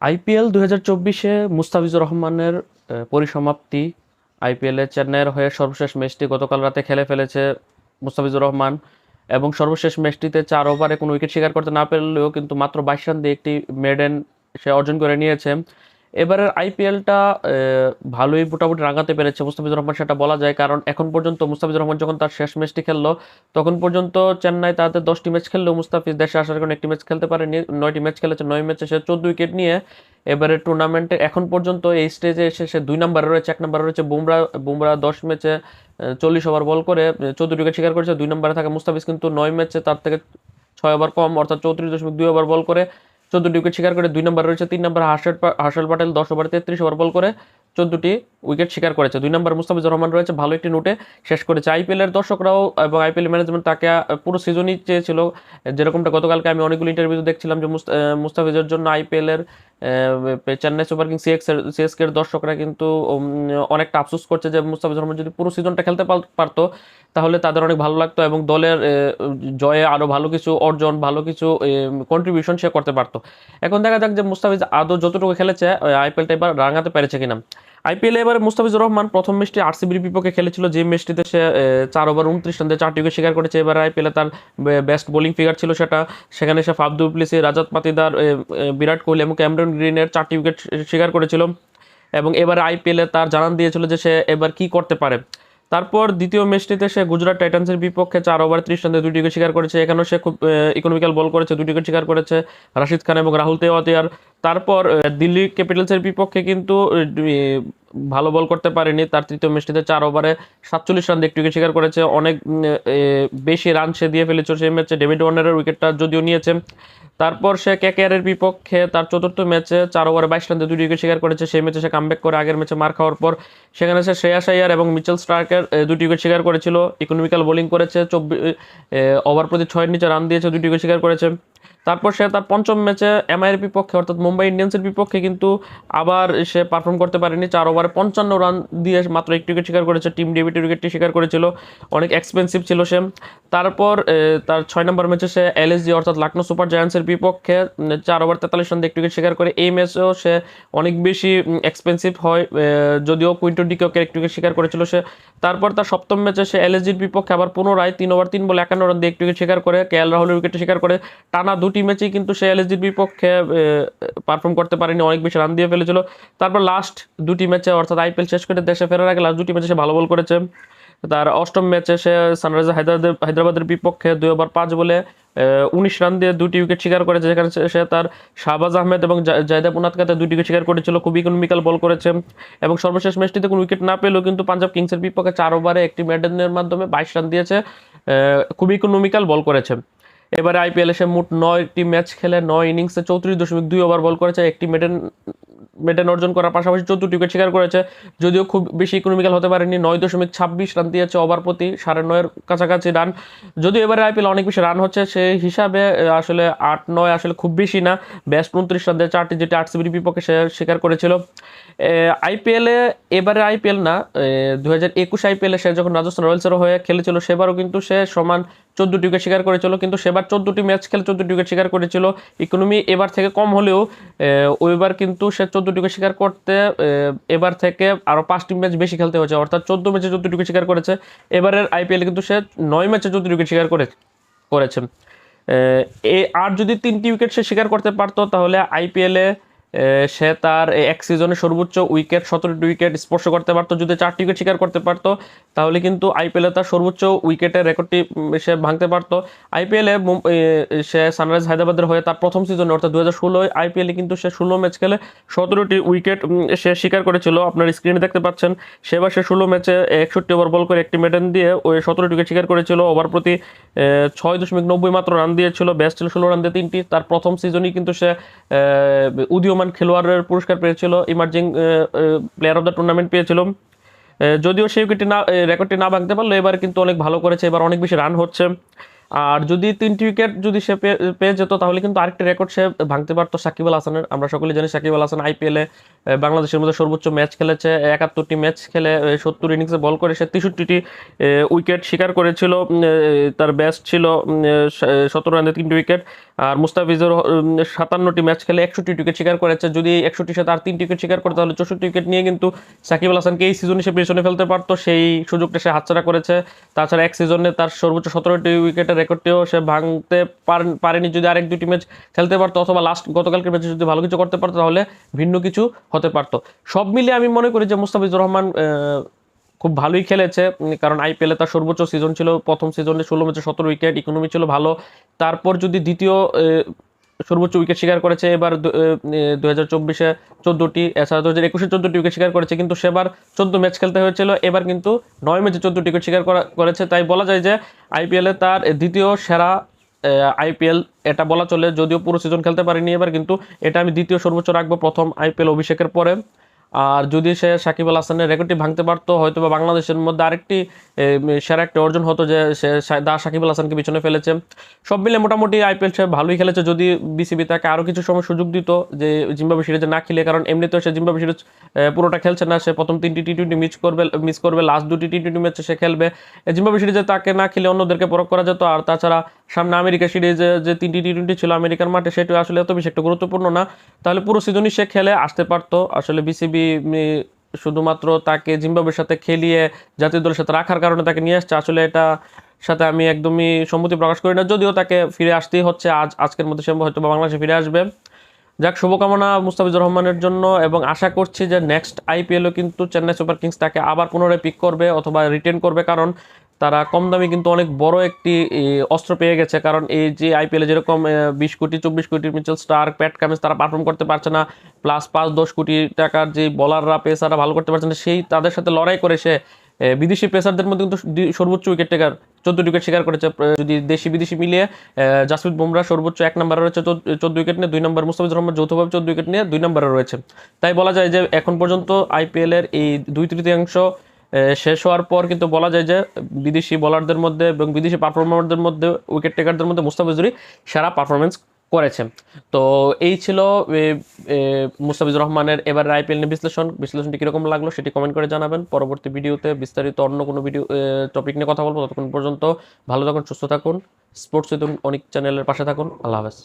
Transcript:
IPL দু হাজার চব্বিশে মুস্তাফিজুর রহমানের পরিসমাপ্তি। আইপিএলে চেন্নাইয়ের হয়ে সর্বশেষ ম্যাচটি গতকাল রাতে খেলে ফেলেছে মুস্তাফিজুর রহমান এবং সর্বশেষ ম্যাচটিতে চার ওভারে কোনো উইকেট শিকার করতে না পারলেও কিন্তু মাত্র বাইশ রান দিয়ে একটি মেডেন সে অর্জন করে নিয়েছে। এবারের আইপিএলটা ভালোই মোটামুটি রাঙাতে পেরেছে মুস্তাফিজুর রহমান, সেটা বলা যায়। কারণ এখন পর্যন্ত মুস্তাফিজুর রহমান যখন তার শেষ ম্যাচটি খেললো, তখন পর্যন্ত চেন্নাই তাদের দশটি ম্যাচ খেললেও মুস্তাফিজ দেশে আসার কারণে একটি ম্যাচ খেলতে পারেনি। নয়টি ম্যাচ খেলেছে, নয় ম্যাচে সে চোদ্দ উইকেট নিয়ে এবারে টুর্নামেন্টে এখন পর্যন্ত এই স্টেজে এসে সে দুই নম্বরে রয়েছে, এক নম্বরে রয়েছে বুমরা বুমরা দশ ম্যাচে চল্লিশ ওভার বল করে চোদ্দ উইকেট শিকার করেছে। দুই নম্বরে থাকে মুস্তাফিজ কিন্তু নয় ম্যাচে তার থেকে ছয় ওভার কম, অর্থাৎ চৌত্রিশ দশমিক দুই ওভার বল করে। চোদ্দটি উইকেট শিকার করে দুই নম্বর রয়েছে, তিন নম্বর হার্ষেল হার্ষেল পাটেল, দশ ওভার তেত্রিশ ওভার বল করে চোদ্দটি উইকেট শিকার করেছে। দুই নম্বর মুস্তাফিজুর রহমান রয়েছে, ভালো একটি নোটে শেষ করেছে। আইপিএল এর দর্শকরাও এবং আইপিএল ম্যানেজমেন্ট তাকে পুরো সিজনই চেয়েছিল। যেরকমটা গতকালকে আমি অনেকগুলো ইন্টারভিউ দেখছিলাম যে মুস্ত- মুস্তাফিজের জন্য আইপিএল এর Chennai super kings CX CSK এর দর্শকরা কিন্তু অনেকটা আফসোস করছে যে মুস্তাফিজুর রহমান যদি পুরো সিজনটা খেলতে পার- পারতো, তাহলে তাদের অনেক ভালো লাগতো এবং দলের জয়ে আরও ভালো কিছু অর্জন, ভালো কিছু কন্ট্রিবিউশন সে করতে পারতো। এখন দেখা যাক যে মুস্তাফিজ আদৌ যতটুকু খেলেছে আইপিএলটা এবার রাঙাতে পেরেছে কিনা। আইপিএল এবার মুস্তাফিজুর রহমান প্রথম ম্যাচটি আরসিবির বিপক্ষে খেলেছিল। যে ম্যাচটিতে সে চার ওভার উনত্রিশ রান চারটি উইকেট শিকার করেছে, এবার আইপিএলে তার বেস্ট বোলিং ফিগার ছিল সেটা। সেখানে সে ফাফদু প্লিসি রাজাত পাতিদার বিরাট কোহলি এবং ক্যামরন গ্রিনের চারটি উইকেট শিকার করেছিল। এবং এবার আইপিএলে তার জানান দিয়েছিল যে সে এবার কি করতে পারে। তারপর দ্বিতীয় ম্যাচটিতে সে গুজরাট টাইটান্সের বিপক্ষে চার ওভার ত্রিশ রানে দুটি উইকেট শিকার করেছে। এখানেও সে খুব ইকোনমিক্যাল বল করেছে দুটি উইকেট শিকার করেছে রাশিদ খান এবং রাহুল তেওয়াতিয়ার। তারপর দিল্লি ক্যাপিটালসের বিপক্ষে কিন্তু ভালো বল করতে পারেনি। তার তৃতীয় ম্যাচটিতে চার ওভারে সাতচল্লিশ রান একটি শিকার করেছে। অনেক বেশি রান সে দিয়ে ফেলেছিল সেই ম্যাচে। ডেভিড ওয়ার্নারের উইকেটটা যদিও নিয়েছে। তারপর সে কেকেআরের বিপক্ষে তার চতুর্থ ম্যাচে চার ওভারে বাইশ রান দুটি উইকেট শিকার করেছে। সেই ম্যাচে সে কামব্যাক করে আগের ম্যাচে মার খাওয়ার পর সেখানে সে শ্রেয়াস আয়ার এবং মিচেল স্টার্কের দুটি উইকেট শিকার করেছিল। ইকোনমিক্যাল বোলিং করেছে। চব্বিশ ওভার প্রতি ছয়ের নিচে রান দিয়েছে, দুটি উইকেট শিকার করেছে। তারপর সে তার পঞ্চম ম্যাচে এমআইয়ের বিপক্ষে, অর্থাৎ মুম্বাই ইন্ডিয়ান্সের বিপক্ষে কিন্তু আবার সে পারফর্ম করতে পারেনি। চার ওভারে পঞ্চান্ন রান দিয়ে মাত্র একটি উইকেট শিকার করেছে। টিম ডেভিডের উইকেটটি শিকার করেছিল। অনেক এক্সপেন্সিভ ছিল সে। তারপর তার ছয় নম্বর ম্যাচে সে এলএসজি অর্থাৎ লখনৌ সুপার জায়ান্টসের বিপক্ষে চার ওভার তেতাল্লিশ রান দিয়ে একটি উইকেট শিকার করে। এই ম্যাচেও সে অনেক বেশি এক্সপেন্সিভ হয় যদিও কুইন্টো ডিককে একটি উইকেট শিকার করেছিল সে। তারপর তার সপ্তম ম্যাচে সে এলএসজির বিপক্ষে আবার পুনরায় তিন ওভার তিন বলে একান্ন রান দিয়ে একটি উইকেট শিকার করে। কে এল রাহুলের উইকেট শিকার করে। টানা দুটি ম্যাচেই কিন্তু সে এলএসজির বিপক্ষে পারফর্ম করতে পারেনি, অনেক বেশি রান দিয়ে ফেলেছিল। তারপর লাস্ট দুটি ম্যাচে, অর্থাৎ আইপিএল শেষ করে দেশে ফেরার আগে লাস্ট দুটি ম্যাচে সে ভালো বল করেছে। তার অষ্টম ম্যাচে সে সানরাইজার হায়দ্রাবাদের হায়দ্রাবাদের বিপক্ষে দুই ওভার পাঁচ বলে উনিশ রান দিয়ে দুটি উইকেট শিকার করেছে, যেখানে সে- তার শাহবাজ আহমেদ এবং জা- জায়দেব উনাদকাতে দুটি উইকেট শিকার করেছিল, খুব ইকোনমিক্যাল বল করেছে। এবং সর্বশেষ ম্যাচটিতে কোনো উইকেট না পেলেও কিন্তু পাঞ্জাব কিংসের বিপক্ষে চার ওভারে একটি মেডেনের মাধ্যমে বাইশ রান দিয়েছে খুব ইকোনমিক্যাল বল করেছে। এবারে আইপিএল এসে মোট নয়টি ম্যাচ খেলে নয় ইনিংসে চৌত্রিশ দশমিক দুই ওভার বল করেছে, একটি মেডেন মেডেন অর্জন করার পাশাপাশি চোদ্দটি উইকেট শিকার করেছে, যদিও খুব বেশি ইকোনমিক্যাল হতে পারেনি, নয় দশমিক ছাব্বিশ রান দিয়েছে ওভার প্রতি, সাড়ে নয়ের কাছাকাছি রান। যদিও এবারে আইপিএল অনেক বেশি রান হচ্ছে, সেই হিসাবে আসলে আট নয় আসলে খুব বেশি না বেস্ট উনত্রিশ রান দিয়ে চারটি যেটি আরসিবির বিপক্ষে সে স্বীকার করেছিল। আইপিএলে এবারে আইপিএল না দু হাজার একুশ আইপিএলে সে যখন রাজস্থান রয়্যালসের হয়ে খেলেছিল, সেবারও কিন্তু সে সমান চোদ্দটি উইকেট শিকার করেছিল, কিন্তু সেবার চোদ্দটি ম্যাচ খেলে চোদ্দটি উইকেট শিকার করেছিল। ইকোনমি এবার থেকে কম হলেও ওইবার কিন্তু সে চোদ্দটি উইকেট শিকার করতে এবার থেকে আরও পাঁচটি ম্যাচ বেশি খেলতে হয়েছে। অর্থাৎ চোদ্দ ম্যাচে চোদ্দটি উইকেট শিকার করেছে। এবারের আইপিএলে কিন্তু সে নয় ম্যাচে চোদ্দটি উইকেট শিকার করে, করেছে। এ, আর যদি তিনটি উইকেট সে শিকার করতে পারতো, তাহলে আইপিএলে সে তার এক সিজনে সর্বোচ্চ উইকেট সতেরোটি উইকেট স্পর্শ করতে পারতো যদি চারটি উইকেট শিকার করতে পারতো তাহলে কিন্তু আইপিএলে তার সর্বোচ্চ উইকেটের রেকর্ডটি সে ভাঙতে পারতো। আইপিএলে সে সানরাইজ হায়দ্রাবাদের হয়ে তার প্রথম সিজনে অর্থাৎ দু হাজার ষোলোয় আইপিএলে কিন্তু সে ষোলো ম্যাচ খেলে সতেরোটি উইকেট সে শিকার করেছিল। আপনার স্ক্রিনে দেখতে পাচ্ছেন সেবার সে ষোলো ম্যাচে একষট্টি ওভার বল করে একটি মেডেন দিয়ে ওই সতেরোটি উইকেট শিকার করেছিল। ওভার প্রতি ছয় দশমিক নব্বই মাত্র রান দিয়েছিল ব্যাস্ট ছিল ষোলো রান দিয়ে তিনটি। তার প্রথম সিজনই কিন্তু সে আহ, উদীয়মান খেলোয়াড়ের পুরস্কার পেয়েছিল emerging player of the tournament পেয়েছিল। যদিও সেই উইকেটটি না রেকর্ডটি না ভাঙতে পারল এবার কিন্তু অনেক ভালো করেছে, এবার অনেক বেশি রান হচ্ছে। আর যদি তিনটি উইকেট যদি সে পেয়ে- যেত, তাহলে কিন্তু আরেকটি রেকর্ড সে ভাঙতে পারতো সাকিব আল হাসানের। আমরা সকলে জানি সাকিব আল হাসান আইপিএলে বাংলাদেশের মধ্যে সর্বোচ্চ ম্যাচ খেলেছে, একাত্তরটি ম্যাচ খেলে সত্তর ইনিংসে বল করে সে তেষট্টিটি উইকেট শিকার করেছিল তার ব্যাস্ট ছিল সতেরো রানে তিনটি উইকেট আর মুস্তাফিজুর সাতান্নটি ম্যাচ খেলে একষট্টি উইকেট শিকার করেছে। যদি একষট্টির সাথে আর তিনটি উইকেট শিকার করে, তাহলে চৌষট্টি উইকেট নিয়ে কিন্তু সাকিব আল হাসানকে এই সিজনে সে পেছনে ফেলতে পারতো। সেই সুযোগটা সে হাতছাড়া করেছে। তাছাড়া এক সিজনে তার সর্বোচ্চ সতেরোটি উইকেটের রেকর্ডটিও সে ভাঙতে পার- পারেনি যদি আরেক দুটি ম্যাচ খেলতে পারতো অথবা লাস্ট গতকালকের ম্যাচে যদি ভালো কিছু করতে পারতো তাহলে ভিন্ন কিছু হতে পারতো। সব মিলিয়ে আমি মনে করি যে মুস্তাফিজুর রহমান খুব ভালোই খেলেছে কারণ আইপিএলে তার সর্বোচ্চ সিজন ছিল, প্রথম সিজনে ষোলো ম্যাচে সতেরো উইকেট ইকোনমি ছিল ভালো। তারপর যদি দ্বিতীয় সর্বোচ্চ উইকেট শিকার করেছে। এবার দু হাজার চব্বিশে চোদ্দোটি এছাড়া দু হাজার একুশে উইকেট শিকার করেছে। কিন্তু সেবার চোদ্দ ম্যাচ খেলতে হয়েছিল। এবার কিন্তু নয় ম্যাচে চোদ্দোটি উইকেট শিকার করা- করেছে। তাই বলা যায় যে আইপিএলে তার দ্বিতীয় সেরা আইপিএল এটা বলা চলে। যদিও পুরো সিজন খেলতে পারিনি। এবার কিন্তু এটা আমি দ্বিতীয় সর্বোচ্চ রাখব প্রথম আইপিএল অভিষেকের পরে। আর যদি সে সাকিব আল হাসানের রেকর্ডটি ভাঙতে পারতো হয়তো বা বাংলাদেশের মধ্যে আরেকটি সেরা একটা অর্জন হতো যে সে দা সাকিব আল হাসানকে পিছনে ফেলেছে। সব মিলে মোটামুটি আইপিএল সে ভালোই খেলেছে, যদি বিসিবি তাকে আরও কিছু সময় সুযোগ দিত যে জিম্বাবু সিরিজে না খেলে, কারণ এমনিতেও সে জিম্বাবু সিরিজ পুরোটা খেলছে না, সে প্রথম তিনটি টি টোয়েন্টি মিস করবে মিস করবে লাস্ট দুটি টি টোয়েন্টি ম্যাচে সে খেলবে। জিম্বাবু সিরিজে তাকে না খেলে অন্যদেরকে পরখ করা যেত, আর তাছাড়া সামনে আমেরিকা সিরিজে যে তিনটি টি টোয়েন্টি ছিল আমেরিকার মাঠে সেটি আসলে এত বেশি একটা গুরুত্বপূর্ণ না। তাহলে পুরো সিজনই সে খেলে, আসতে পারতো। আসলে বিসিবি শুধুমাত্র তাকে জিম্বাবের সাথে খেলিয়ে জাতীয় দলের সাথে রাখার কারণে তাকে নিয়ে আসছে, আসলে এটা সাথে আমি একদমই সম্মতি প্রকাশ করি না। যদিও তাকে ফিরে আসতেই হচ্ছে, আজ, আজকের মধ্যে সে হয়তো বাংলাদেশে ফিরে আসবে। যাক, শুভকামনা মুস্তাফিজুর রহমানের জন্য এবং আশা করছি যে নেক্সট আইপিএলও কিন্তু চেন্নাই সুপার কিংস তাকে আবার পুনরায় পিক করবে অথবা রিটেন করবে, কারণ তারা কম দামে কিন্তু অনেক বড় একটি অস্ত্র পেয়ে গেছে। কারণ এই যে আইপিএলে যেরকম বিশ কোটি, চব্বিশ কোটি মিচেল স্টার্ক প্যাট কামিন্স তারা পারফর্ম করতে পারছে না প্লাস পাঁচ, দশ কোটি টাকার যে বলাররা পেসাররা ভালো করতে পারছে না, সেই তাদের সাথে লড়াই করে সে বিদেশি পেসারদের মধ্যে কিন্তু সর্বোচ্চ উইকেট টেকার চোদ্দ উইকেট শিকার করেছে যদি দেশি বিদেশি মিলিয়ে জাসপ্রীত বুমরা সর্বোচ্চ এক নম্বরে রয়েছে, চোদ্দ উইকেট নিয়ে, দুই নম্বর মুস্তাফিজুর রহমান যৌথভাবে চোদ্দ উইকেট নিয়ে, দুই নম্বরে রয়েছে। তাই বলা যায় যে এখন পর্যন্ত আইপিএলের এই দুই তৃতীয়াংশ শেষ হওয়ার পর কিন্তু বলা যায় যে বিদেশি বোলারদের মধ্যে এবং বিদেশি পারফর্মারদের মধ্যে উইকেট টেকারদের মধ্যে মুস্তাফিজুরই সেরা পারফরমেন্স করেছে। তো এই ছিল মুস্তাফিজুর রহমানের এবার আইপিএল নিয়ে বিশ্লেষণ। বিশ্লেষণটি কীরকম লাগল সেটি কমেন্ট করে জানাবেন। পরবর্তী ভিডিওতে বিস্তারিত অন্য কোনো ভিডিও টপিক নিয়ে কথা বলব। ততক্ষণ পর্যন্ত ভালো থাকুন, সুস্থ থাকুন। স্পোর্টস অনেক চ্যানেলের পাশে থাকুন। আল্লাহ হাফেজ।